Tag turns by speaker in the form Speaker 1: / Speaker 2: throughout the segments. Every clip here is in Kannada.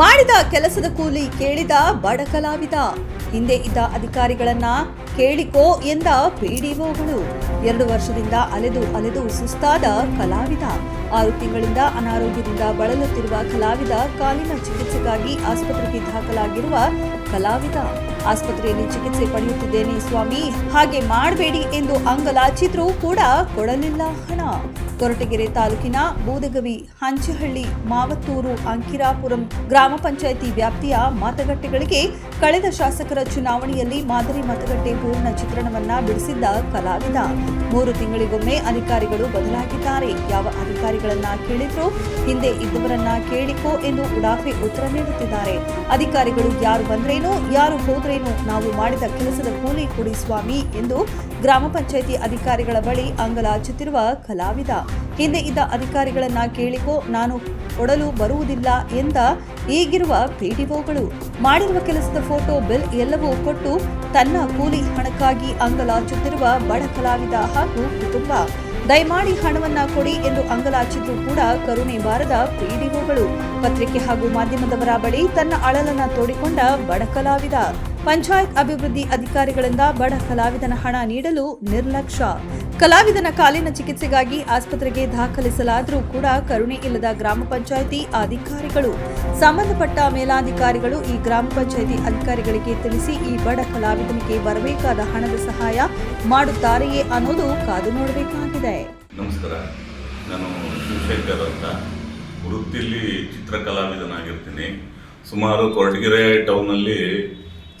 Speaker 1: ಮಾಡಿದ ಕೆಲಸದ ಕೂಲಿ ಕೇಳಿದ ಬಡ ಕಲಾವಿದ. ಹಿಂದೆ ಇದ್ದ ಅಧಿಕಾರಿಗಳನ್ನ ಕೇಳಿಕೋ ಎಂದ ಪಿಡಿಒಗಳು ಎರಡು ವರ್ಷದಿಂದ ಅಲೆದು ಅಲೆದು ಸುಸ್ತಾದ ಕಲಾವಿದ. ಆರು ತಿಂಗಳಿಂದ ಅನಾರೋಗ್ಯದಿಂದ ಬಳಲುತ್ತಿರುವ ಕಲಾವಿದ ಕಾಲಿನ ಚಿಕಿತ್ಸೆಗಾಗಿ ಆಸ್ಪತ್ರೆಗೆ ದಾಖಲಾಗಿರುವ ಕಲಾವಿದ. ಆಸ್ಪತ್ರೆಯಲ್ಲಿ ಚಿಕಿತ್ಸೆ ಪಡೆಯುತ್ತಿದ್ದೇನೆ ಸ್ವಾಮಿ, ಹಾಗೆ ಮಾಡಬೇಡಿ ಎಂದು ಅಂಗಲಾಚಿದ್ರೂ ಕೂಡ ಕೊಡಲಿಲ್ಲ ಹಣ. ಕೊರಟಗೆರೆ ತಾಲೂಕಿನ ಬೂದಗವಿ ಹಂಚಹಳ್ಳಿ ಮಾವತ್ತೂರು ಅಂಕಿರಾಪುರಂ ಗ್ರಾಮ ಪಂಚಾಯಿತಿ ವ್ಯಾಪ್ತಿಯ ಮತಗಟ್ಟೆಗಳಿಗೆ ಕಳೆದ ಶಾಸಕರ ಚುನಾವಣೆಯಲ್ಲಿ ಮಾದರಿ ಮತಗಟ್ಟೆ ಪೂರ್ಣ ಚಿತ್ರಣವನ್ನ ಬಿಡಿಸಿದ್ದ ಕಲಾವಿದ. ಮೂರು ತಿಂಗಳಿಗೊಮ್ಮೆ ಅಧಿಕಾರಿಗಳು ಬದಲಾಗಿದ್ದಾರೆ. ಯಾವ ಅಧಿಕಾರಿಗಳನ್ನ ಕೇಳಿದ್ರು ಹಿಂದೆ ಇದ್ದವರನ್ನ ಕೇಳಿಕೋ ಎಂದು ಉಡಾಫೆ ಉತ್ತರ ನೀಡುತ್ತಿದ್ದಾರೆ. ಅಧಿಕಾರಿಗಳು ಯಾರು ಬಂದ್ರೇನು, ಯಾರು ಹೋದ್ರೇನು, ನಾವು ಮಾಡಿದ ಕೆಲಸದ ಕೂಲಿ ಕುಡಿ ಸ್ವಾಮಿ ಎಂದು ಗ್ರಾಮ ಪಂಚಾಯಿತಿ ಅಧಿಕಾರಿಗಳ ಬಳಿ ಅಂಗಲಾಚುತ್ತಿರುವ ಕಲಾವಿದ. ಹಿಂದೆ ಇದ್ದ ಅಧಿಕಾರಿಗಳನ್ನ ಕೇಳಿಕೋ ನಾನು ಕೊಡಲು ಬರುವುದಿಲ್ಲ ಎಂದ ಈಗಿರುವ ಪಿಡಿಒಗಳು. ಮಾಡಿರುವ ಕೆಲಸದ ಫೋಟೋ, ಬಿಲ್ ಎಲ್ಲವೂ ಕೊಟ್ಟು ತನ್ನ ಕೂಲಿ ಹಣಕ್ಕಾಗಿ ಅಂಗಲಾಚುತ್ತಿರುವ ಬಡ ಕಲಾವಿದ ಹಾಗೂ ಕುಟುಂಬ. ದಯಮಾಡಿ ಹಣವನ್ನ ಕೊಡಿ ಎಂದು ಅಂಗಲಾಚಿದ್ರು ಕೂಡ ಕರುಣೆ ಬಾರದ ಪಿಡಿಒಗಳು ಪತ್ರಿಕೆ ಹಾಗೂ ಮಾಧ್ಯಮದವರ ಬಳಿ ತನ್ನ ಅಳಲನ್ನ ತೋಡಿಕೊಂಡ ಬಡ ಕಲಾವಿದ. ಪಂಚಾಯತ್ ಅಭಿವೃದ್ಧಿ ಅಧಿಕಾರಿಗಳಿಂದ ಬಡ ಕಲಾವಿದನ ಹಣ ನೀಡಲು ನಿರ್ಲಕ್ಷ್ಯ. ಕಲಾವಿದನ ಕಾಲಿನ ಚಿಕಿತ್ಸೆಗಾಗಿ ಆಸ್ಪತ್ರೆಗೆ ದಾಖಲಿಸಲಾದರೂ ಕೂಡ ಕರುಣೆ ಇಲ್ಲದ ಗ್ರಾಮ ಪಂಚಾಯಿತಿ ಅಧಿಕಾರಿಗಳು. ಸಂಬಂಧಪಟ್ಟ ಮೇಲಾಧಿಕಾರಿಗಳು ಈ ಗ್ರಾಮ ಪಂಚಾಯಿತಿ ಅಧಿಕಾರಿಗಳಿಗೆ ತಿಳಿಸಿ ಈ ಬಡ ಕಲಾವಿದನಿಗೆ ಬರಬೇಕಾದ ಹಣದ ಸಹಾಯ ಮಾಡುತ್ತಾರೆಯೇ ಅನ್ನೋದು ಕಾದು ನೋಡಬೇಕಾಗಿದೆ.
Speaker 2: ನಮಸ್ಕಾರ. ನಾನು ಶಿವಶೇಖರ್ ಅಂತ. ವೃತ್ತಿಲಿ ಚಿತ್ರಕಲಾವಿದನಾಗಿರ್ತೀನಿ. ಸುಮಾರು ಕೊರಟಗೆರೆ ಟೌನಲ್ಲಿ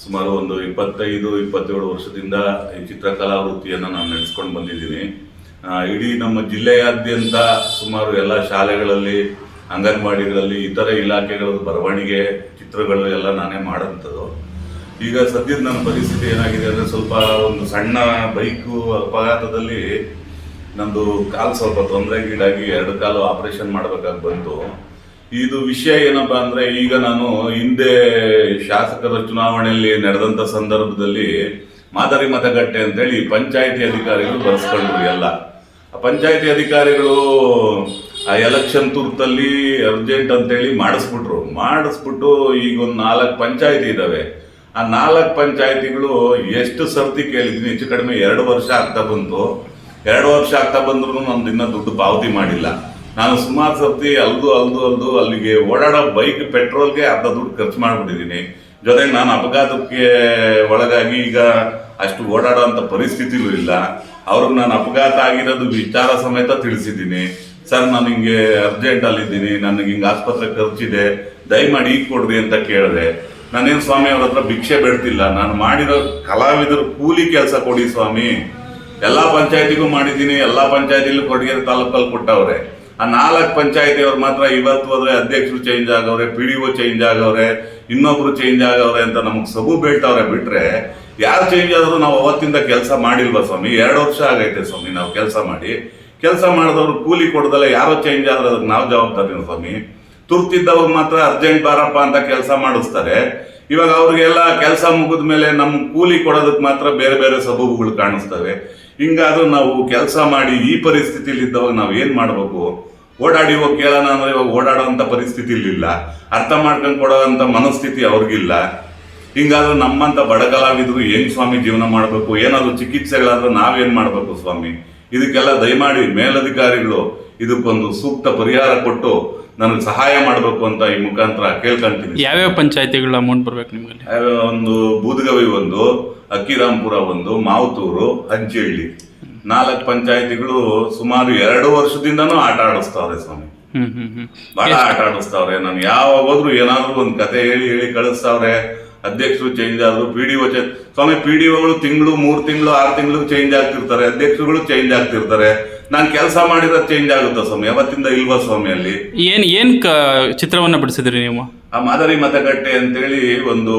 Speaker 2: ಸುಮಾರು ಒಂದು ಇಪ್ಪತ್ತೈದು, ಇಪ್ಪತ್ತೇಳು ವರ್ಷದಿಂದ ಈ ಚಿತ್ರಕಲಾ ವೃತ್ತಿಯನ್ನು ನಾನು ನಡೆಸ್ಕೊಂಡು ಬಂದಿದ್ದೀನಿ. ಇಡೀ ನಮ್ಮ ಜಿಲ್ಲೆಯಾದ್ಯಂತ ಸುಮಾರು ಎಲ್ಲ ಶಾಲೆಗಳಲ್ಲಿ, ಅಂಗನವಾಡಿಗಳಲ್ಲಿ, ಇತರ ಇಲಾಖೆಗಳ ಬರವಣಿಗೆ ಚಿತ್ರಗಳು ಎಲ್ಲ ನಾನೇ ಮಾಡೋಂಥದ್ದು. ಈಗ ಸದ್ಯದ ನನ್ನ ಪರಿಸ್ಥಿತಿ ಏನಾಗಿದೆ ಅಂದರೆ ಸ್ವಲ್ಪ ಒಂದು ಸಣ್ಣ ಬೈಕು ಅಪಘಾತದಲ್ಲಿ ನಂದು ಕಾಲು ಸ್ವಲ್ಪ ತೊಂದರೆಗೀಡಾಗಿ ಎರಡು ಕಾಲು ಆಪರೇಷನ್ ಮಾಡಬೇಕಾಗಿ ಬಂತು. ಇದು ವಿಷಯ ಏನಪ್ಪಾ ಅಂದ್ರೆ ಈಗ ನಾನು ಹಿಂದೆ ಶಾಸಕರ ಚುನಾವಣೆಯಲ್ಲಿ ನಡೆದಂತ ಸಂದರ್ಭದಲ್ಲಿ ಮಾದರಿ ಮತಗಟ್ಟೆ ಅಂತೇಳಿ ಪಂಚಾಯಿತಿ ಅಧಿಕಾರಿಗಳು ಬರ್ಸ್ಕೊಂಡ್ರು ಎಲ್ಲ. ಪಂಚಾಯಿತಿ ಅಧಿಕಾರಿಗಳು ಆ ಎಲೆಕ್ಷನ್ ತುರ್ತಲ್ಲಿ ಅರ್ಜೆಂಟ್ ಅಂತೇಳಿ ಮಾಡಿಸ್ಬಿಟ್ರು. ಮಾಡಿಸ್ಬಿಟ್ಟು ಈಗ ಒಂದು ನಾಲ್ಕು ಪಂಚಾಯಿತಿ ಇದಾವೆ. ಆ ನಾಲ್ಕು ಪಂಚಾಯತಿಗಳು ಎಷ್ಟು ಸರ್ತಿ ಕೇಳಿದ್ದೀನಿ, ಹೆಚ್ಚು ಕಡಿಮೆ ಎರಡು ವರ್ಷ ಆಗ್ತಾ ಬಂತು. ಎರಡು ವರ್ಷ ಆಗ್ತಾ ಬಂದ್ರು ನಮ್ದು ಇನ್ನೂ ದುಡ್ಡು ಪಾವತಿ ಮಾಡಿಲ್ಲ. ನಾನು ಸುಮಾರು ಸರ್ತಿ ಅಲ್ದು ಅಲ್ದು ಅಲ್ದು ಅಲ್ಲಿಗೆ ಓಡಾಡೋ ಬೈಕ್, ಪೆಟ್ರೋಲ್ಗೆ ಅರ್ಧ ದುಡ್ಡು ಖರ್ಚು ಮಾಡ್ಬಿಟ್ಟಿದ್ದೀನಿ. ಜೊತೆಗೆ ನಾನು ಅಪಘಾತಕ್ಕೆ ಒಳಗಾಗಿ ಈಗ ಅಷ್ಟು ಓಡಾಡೋ ಅಂತ ಪರಿಸ್ಥಿತಿಲೂ ಇಲ್ಲ. ಅವ್ರಿಗೆ ನಾನು ಅಪಘಾತ ಆಗಿರೋದು ವಿಚಾರ ಸಮೇತ ತಿಳಿಸಿದ್ದೀನಿ. ಸರ್, ನಾನು ಹಿಂಗೆ ಅರ್ಜೆಂಟ್ ಅಲ್ಲಿದ್ದೀನಿ, ನನಗೆ ಹಿಂಗೆ ಆಸ್ಪತ್ರೆ ಖರ್ಚಿದೆ, ದಯಮಾಡಿ ಈಗ ಕೊಡ್ರಿ ಅಂತ ಕೇಳಿದೆ. ನಾನೇನು ಸ್ವಾಮಿ ಅವ್ರ ಹತ್ರ ಭಿಕ್ಷೆ ಬೇಡ್ತಿಲ್ಲ. ನಾನು ಮಾಡಿರೋ ಕಲಾವಿದರು ಕೂಲಿ ಕೆಲಸ ಕೊಡಿ ಸ್ವಾಮಿ. ಎಲ್ಲಾ ಪಂಚಾಯತಿಗೂ ಮಾಡಿದ್ದೀನಿ, ಎಲ್ಲಾ ಪಂಚಾಯತಿಲೂ ಕೊಡಗೇರಿ ತಾಲೂಕಲ್ಲಿ ಕೊಟ್ಟವ್ರೆ. ಆ ನಾಲ್ಕು ಪಂಚಾಯತಿಯವ್ರು ಮಾತ್ರ ಇವತ್ತು ಹೋದ್ರೆ ಅಧ್ಯಕ್ಷರು ಚೇಂಜ್ ಆಗವ್ರೆ ಪಿ ಡಿ ಒ ಚೇಂಜ್ ಆಗವ್ರೆ, ಇನ್ನೊಬ್ರು ಚೇಂಜ್ ಆಗವ್ರೆ ಅಂತ ನಮಗೆ ಸಬು ಬೇಳ್ತವ್ರೆ ಬಿಟ್ರೆ, ಯಾರು ಚೇಂಜ್ ಆದರೂ ನಾವು ಅವತ್ತಿಂದ ಕೆಲಸ ಮಾಡಿಲ್ವಾ ಸ್ವಾಮಿ? ಎರಡು ವರ್ಷ ಆಗೈತೆ ಸ್ವಾಮಿ ನಾವು ಕೆಲಸ ಮಾಡಿ. ಕೆಲಸ ಮಾಡಿದವ್ರು ಕೂಲಿ ಕೊಡದಲ್ಲ, ಯಾರೋ ಚೇಂಜ್ ಆದ್ರೆ ಅದಕ್ಕೆ ನಾವು ಜವಾಬ್ದಾರಿ ಸ್ವಾಮಿ? ತುರ್ತಿದ್ದವಾಗ ಮಾತ್ರ ಅರ್ಜೆಂಟ್ ಬಾರಪ್ಪ ಅಂತ ಕೆಲಸ ಮಾಡಿಸ್ತಾರೆ. ಇವಾಗ ಅವ್ರಿಗೆಲ್ಲ ಕೆಲಸ ಮುಗಿದ ಮೇಲೆ ನಮ್ ಕೂಲಿ ಕೊಡೋದಕ್ಕೆ ಮಾತ್ರ ಬೇರೆ ಬೇರೆ ಸಬೂಬುಗಳು ಕಾಣಿಸ್ತವೆ. ಹಿಂಗಾದ್ರೂ ನಾವು ಕೆಲಸ ಮಾಡಿ ಈ ಪರಿಸ್ಥಿತಿಲಿ ಇದ್ದವಾಗ ನಾವು ಏನ್ ಮಾಡ್ಬೇಕು? ಓಡಾಡಿ ಹೋಗಿ ಕೇಳೋಣ ಅಂದ್ರೆ ಇವಾಗ ಓಡಾಡೋಂಥ ಪರಿಸ್ಥಿತಿ ಇಲ್ಲ ಅರ್ಥ ಮಾಡ್ಕೊಂಡು ಕೊಡೋವಂಥ ಮನಸ್ಥಿತಿ ಅವ್ರಿಗಿಲ್ಲ. ಹಿಂಗಾದ್ರೂ ನಮ್ಮಂತ ಬಡ ಕಲಾವಿದರು ಏನ್ ಸ್ವಾಮಿ ಜೀವನ ಮಾಡಬೇಕು? ಏನಾದ್ರು ಚಿಕಿತ್ಸೆಗಳಾದ್ರೂ ನಾವೇನ್ ಮಾಡ್ಬೇಕು ಸ್ವಾಮಿ? ಇದಕ್ಕೆಲ್ಲ ದಯಮಾಡಿ ಮೇಲಧಿಕಾರಿಗಳು ಇದಕ್ಕೊಂದು ಸೂಕ್ತ ಪರಿಹಾರ ಕೊಟ್ಟು ನನಗೆ ಸಹಾಯ ಮಾಡಬೇಕು ಅಂತ ಈ ಮುಖಾಂತರ ಕೇಳ್ಕೊಂತೀನಿ.
Speaker 3: ಯಾವ್ಯಾವ ಪಂಚಾಯತಿಗಳ ಅಮೌಂಟ್ ಬರ್ಬೇಕು
Speaker 2: ನಿಮಗೆ ಒಂದು ಬೂದಗವಿ ಒಂದು ಅಕ್ಕಿರಾಂಪುರ ಒಂದು ಮಾವತೂರು ಹಂಚಿಹಳ್ಳಿ. ನಾಲ್ಕು ಪಂಚಾಯತಿಗಳು ಸುಮಾರು ಎರಡು ವರ್ಷದಿಂದನೂ ಆಟ ಆಡಿಸ್ತಾವ್ರೆ ಸ್ವಾಮಿ.
Speaker 3: ಹ್ಮ್ ಹ್ಮ್ ಹ್ಮ್.
Speaker 2: ಬಹಳ ಆಟ ಆಡಿಸ್ತಾವ್ರೆ. ನಾನು ಯಾವಾಗ ಹೋದ್ರು ಏನಾದ್ರು ಒಂದು ಕತೆ ಹೇಳಿ ಹೇಳಿ ಕಳಿಸ್ತಾವ್ರೆ. ಅಧ್ಯಕ್ಷರು ಚೇಂಜ್ ಆದ್ರು ಪಿ ಡಿ ಒ ಸ್ವಾಮಿ ಪಿ ಡಿ ಒಗಳು ತಿಂಗಳು ಮೂರು ತಿಂಗಳು ಆರು ತಿಂಗಳು ಚೇಂಜ್ ಆಗ್ತಿರ್ತಾರೆ. ಅಧ್ಯಕ್ಷರುಗಳು ಚೇಂಜ್ ಆಗ್ತಿರ್ತಾರೆ. ನಾನು ಕೆಲಸ ಮಾಡಿದ್ರೆ ಚೇಂಜ್ ಆಗುತ್ತಾ ಸ್ವಾಮಿ? ಅವತ್ತಿಂದ ಇಲ್ವಾ ಸ್ವಾಮಿ ಅಲ್ಲಿ?
Speaker 3: ಏನ್ ಏನ್ ಕ ಚಿತ್ರವನ್ನ ಬಿಡಿಸಿದ್ರಿ ನೀವು?
Speaker 2: ಆ ಮಾದರಿ ಮತಗಟ್ಟೆ ಅಂತೇಳಿ ಒಂದು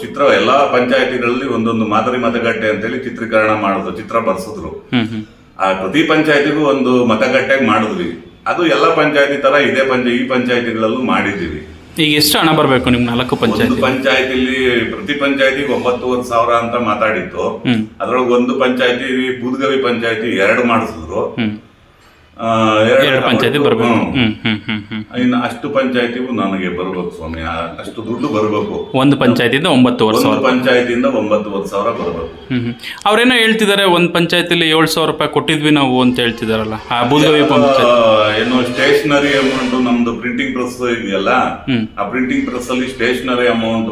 Speaker 2: ಚಿತ್ರ ಎಲ್ಲಾ ಪಂಚಾಯತಿಗಳಲ್ಲಿ ಒಂದೊಂದು ಮಾದರಿ ಮತಗಟ್ಟೆ ಅಂತೇಳಿ ಚಿತ್ರೀಕರಣ ಮಾಡೋದು ಚಿತ್ರ ಬರ್ಸಿದ್ರು.
Speaker 3: ಹ್ಮ್ ಹ್ಮ್.
Speaker 2: ಆ ಪ್ರತಿ ಪಂಚಾಯತಿಗೂ ಒಂದು ಮತಗಟ್ಟೆ ಮಾಡಿದ್ವಿ. ಅದು ಎಲ್ಲ ಪಂಚಾಯತಿ ತರ ಇದೇ ಪಂಚ ಈ ಪಂಚಾಯತಿಗಳಲ್ಲೂ ಮಾಡಿದ್ದೀವಿ.
Speaker 3: ಈಗ ಎಷ್ಟು ಹಣ ಬರಬೇಕು ನಿಮ್ಗೆ ನಾಲ್ಕು
Speaker 2: ಒಂದು
Speaker 3: ಪಂಚಾಯತಿ?
Speaker 2: ಪಂಚಾಯತಿಲಿ ಪ್ರತಿ ಪಂಚಾಯತಿಗೆ ಒಂಬತ್ತುವರೆ ಸಾವಿರ ಅಂತ ಮಾತಾಡಿತ್ತು.
Speaker 3: ಹ್ಮ್.
Speaker 2: ಅದ್ರೊಳಗೆ ಒಂದು ಪಂಚಾಯತಿ ಬೂದ್ಗವಿ ಪಂಚಾಯತಿ ಎರಡು ಮಾಡಿಸಿದ್ರು.
Speaker 3: ಹ್ಮ್. ಎರಡು ಪಂಚಾಯತಿ ಬರ್ಬೇಕು.
Speaker 2: ಇನ್ನು ಅಷ್ಟು ಪಂಚಾಯತಿಗೂ ನನಗೆ ಬರ್ಬೇಕು ಸ್ವಾಮಿ. ಅಷ್ಟು ದುಡ್ಡು ಬರ್ಬೇಕು.
Speaker 3: ಒಂದು ಪಂಚಾಯತಿಯಿಂದ ಒಂಬತ್ತುವರೆ
Speaker 2: ಒಂದು
Speaker 3: ಸಾವಿರ.
Speaker 2: ಪಂಚಾಯತಿಯಿಂದ ಒಂಬತ್ತುವರೆ ಸಾವಿರ ಬರ್ಬೇಕು.
Speaker 3: ಅವ್ರೇನೋ ಹೇಳ್ತಿದ್ದಾರೆ ಒಂದು ಪಂಚಾಯತಿಲಿ ಏಳು ಸಾವಿರ ರೂಪಾಯಿ ಕೊಟ್ಟಿದ್ವಿ ನಾವು ಅಂತ ಹೇಳ್ತಿದಾರಲ್ಲ. ಆ
Speaker 2: ಏನು ಸ್ಟೇಷನರಿ ಅಮೌಂಟ್ ನಮ್ದು ಪ್ರಿಂಟಿಂಗ್ ಪ್ರೆಸ್ ಇದೆಯಲ್ಲ. ಆ ಪ್ರಿಂಟಿಂಗ್ ಪ್ರೆಸ್ ಅಲ್ಲಿ ಸ್ಟೇಷನರಿ ಅಮೌಂಟ್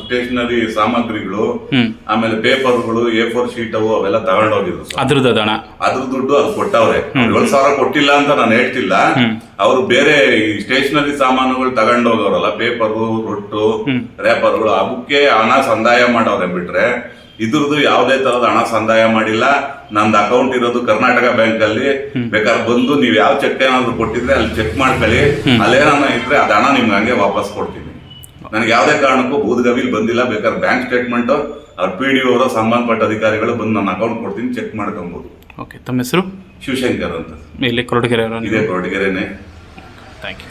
Speaker 2: ಸ್ಟೇಷನರಿ ಸಾಮಗ್ರಿಗಳು ಆಮೇಲೆ ಪೇಪರ್ಗಳು ಎ ಫೋರ್ ಶೀಟ್ ಅವು ಅವೆಲ್ಲ ತಗೊಂಡೋಗಿದ್ರು
Speaker 3: ಅದ್ರದ್ದು
Speaker 2: ಅದ್ರ ದುಡ್ಡು ಅದು ಕೊಟ್ಟವ್ರೆ. ಏಳು ಸಾವಿರ ಕೊಟ್ಟಿಲ್ಲ ಅಂತ ನಾನು ಹೇಳ್ತಿಲ್ಲ. ಅವರು ಬೇರೆ ಸ್ಟೇಷನರಿ ಸಾಮಾನುಗಳು ತಗೊಂಡೋಗವ್ರಲ್ಲ ಪೇಪರು ರೊಟ್ಟು ರೇಪರ್ಗಳು ಅದಕ್ಕೆ ಹಣ ಸಂದಾಯ ಮಾಡವ್ರೆ ಬಿಟ್ರೆ ಇದ್ರದ್ದು ಯಾವುದೇ ತರದ ಹಣ ಸಂದಾಯ ಮಾಡಿಲ್ಲ. ನಂದು ಅಕೌಂಟ್ ಇರೋದು ಕರ್ನಾಟಕ ಬ್ಯಾಂಕ್ ಅಲ್ಲಿ ಬೇಕಾದ್ರೆ ಬಂದು ನೀವು ಯಾವ ಚೆಕ್ ಏನಾದ್ರು ಕೊಟ್ಟಿದ್ರೆ ಅಲ್ಲಿ ಚೆಕ್ ಮಾಡ್ಕೊಳ್ಳಿ. ಅಲ್ಲೇನ ಇದ್ರೆ ಅದ ಹಣ ನಿಮ್ಗೆ ಹಂಗೆ ವಾಪಸ್ ಕೊಡ್ತೀನಿ. ನನಗೆ ಯಾವುದೇ ಕಾರಣಕ್ಕೂ ಬೂದ್ಗವಿಲ್ ಬಂದಿಲ್ಲ. ಬೇಕಾದ್ರೆ ಬ್ಯಾಂಕ್ ಸ್ಟೇಟ್ಮೆಂಟ್ ಅವ್ರ ಪಿ ಡಿ ಅವರ ಸಂಬಂಧಪಟ್ಟ ಅಧಿಕಾರಿಗಳು ಬಂದು ನನ್ನ ಅಕೌಂಟ್ ಕೊಡ್ತೀನಿ ಚೆಕ್ ಮಾಡ್ಕೊಬೋದು.
Speaker 3: ಓಕೆ ತಮ್ಮ ಹೆಸರು?
Speaker 2: ಶಿವಶಂಕರ್ ಅಂತ.
Speaker 3: ಇಲ್ಲಿ ಕೊರಟಗೆರೆ
Speaker 2: ಇದೆ ಕೊರಟಗೆರೆನೆ.
Speaker 3: Thank you